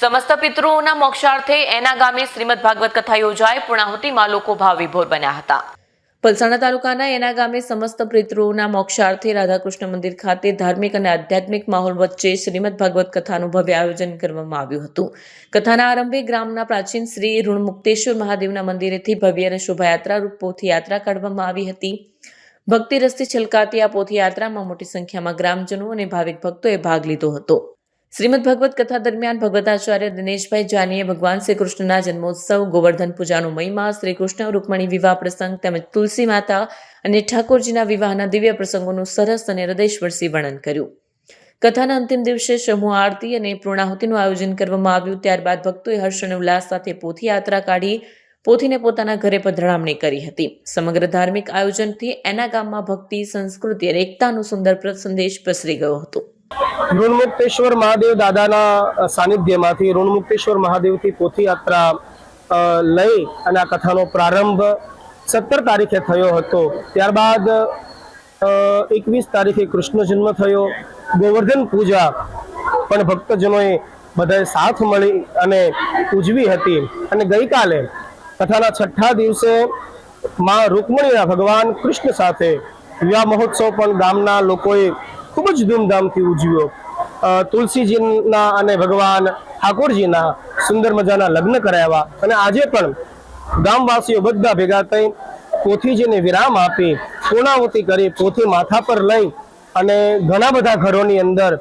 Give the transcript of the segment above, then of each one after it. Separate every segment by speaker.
Speaker 1: સમસ્ત પિતૃઓના મોક્ષાર્થે એના ગામે શ્રીમદ ભાગવત કથા યોજાઈ પૂર્ણાહુતિમાં લોકો ભાવ વિભોર બન્યા હતા. પલસાણા તાલુકાના એના ગામે સમસ્ત પિતૃઓના મોક્ષાર્થે રાધાકૃષ્ણ મંદિર ખાતે ધાર્મિક અને આધ્યાત્મિક માહોલ વચ્ચે શ્રીમદ ભાગવત કથાનું ભવ્ય આયોજન કરવામાં આવ્યું હતું. કથાના આરંભે ગ્રામના પ્રાચીન શ્રી ઋણમુક્તેશ્વર મહાદેવના મંદિરેથી ભવ્ય અને શોભાયાત્રા રૂપ પોથયાત્રા કાઢવામાં આવી હતી. ભક્તિ રસ્તે છલકાતી આ પોથયાત્રામાં મોટી સંખ્યામાં ગ્રામજનો અને ભાવિક ભક્તોએ ભાગ લીધો હતો. શ્રીમદ ભગવત કથા દરમિયાન ભગવતાચાર્ય દિનેશભાઈ જાનીએ ભગવાન શ્રી કૃષ્ણના જન્મોત્સવ, ગોવર્ધન પૂજાનો મહિમા શ્રી કૃષ્ણ રૂકમણી વિવાહ પ્રસંગ તેમજ તુલસી માતા અને ઠાકોરજીના વિવાહના દિવ્ય પ્રસંગોનું સરસ અને હૃદયસ્પર્શી વર્ણન કર્યું. કથાના અંતિમ દિવસે સમૂહ આરતી અને પૂર્ણાહુતિનું આયોજન કરવામાં આવ્યું, ત્યારબાદ ભક્તોએ હર્ષ અને ઉલ્લાસ સાથે પોથી યાત્રા કાઢી, પોથીને પોતાના ઘરે પધરામણી કરી હતી. સમગ્ર ધાર્મિક આયોજનથી એના ગામમાં ભક્તિ, સંસ્કૃતિ અને એકતાનો સુંદર સંદેશ પ્રસરી ગયો હતો.
Speaker 2: ઋણમુક્તેશ્વર મહાદેવ દાદાના સાનિધ્યમાંથી ઋણમુક્તેશ્વર મહાદેવથી પોથીયાત્રા લઈ અને આ કથાનો પ્રારંભ સત્તર તારીખે થયો હતો. ત્યારબાદ એકવીસ તારીખે કૃષ્ણ જન્મ થયો. ગોવર્ધન પૂજા પણ ભક્તજનોએ બધાએ સાથ મળી અને ઉજવી હતી. અને ગઈકાલે કથાના છઠ્ઠા દિવસે માં રૂકમણીના ભગવાન કૃષ્ણ સાથે વિવાહ મહોત્સવ પણ ગામના લોકોએ ખૂબ જ ધૂમધામથી ઉજવ્યો. તુલસીજીના અને ભગવાન ઠાકોરજીના સુંદર મજાના લગ્ન કરાવ્યા અને આજે પણ ગામવાસીઓ બધા ભેગા થઈ પોથીજીને વિરામ આપી પૂર્ણાવતી કરી, પોથી માથા પર લઈ અને ઘણા બધા ઘરોની અંદર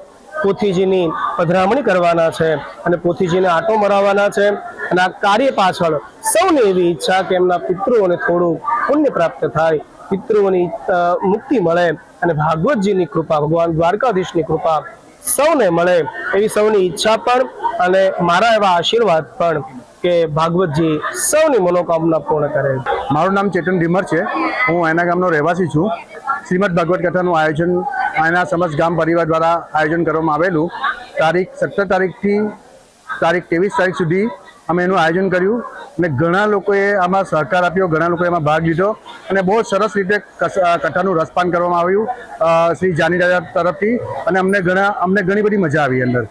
Speaker 2: પોથીજીની પધરામણી કરવાના છે અને પોથીજીને આટો મરાવવાના છે અને આ કાર્ય પાછળ સૌની એવી ઈચ્છા કે એમના પિતૃઓને થોડું પુણ્ય પ્રાપ્ત થાય, પિતૃઓની મુક્તિ મળે અને ભાગવતજીની કૃપા, ભગવાન દ્વારકાધીશની કૃપા સૌને મળે એવી સૌની ઈચ્છા પણ અને મારા એવા આશીર્વાદ પણ કે ભાગવતજી સૌની મનોકામના પૂર્ણ કરે.
Speaker 3: મારું નામ ચેતન ઢીમર છે. હું એના ગામનો રહેવાસી છું. શ્રીમદ ભાગવત કથાનું આયોજન એના સમસ્ત ગામ પરિવાર દ્વારા આયોજન કરવામાં આવેલું. તારીખ, સત્તર તારીખથી તારીખ ત્રેવીસ તારીખ સુધી અમે એનું આયોજન કર્યું અને ઘણા લોકોએ આમાં સહકાર આપ્યો, ઘણા લોકોએ એમાં ભાગ લીધો અને બહુ સરસ રીતે કથાનું રસપાન કરવામાં આવ્યું શ્રી જાની દાદા તરફથી અને અમને ઘણા, અમને ઘણી બધી મજા આવી અંદર.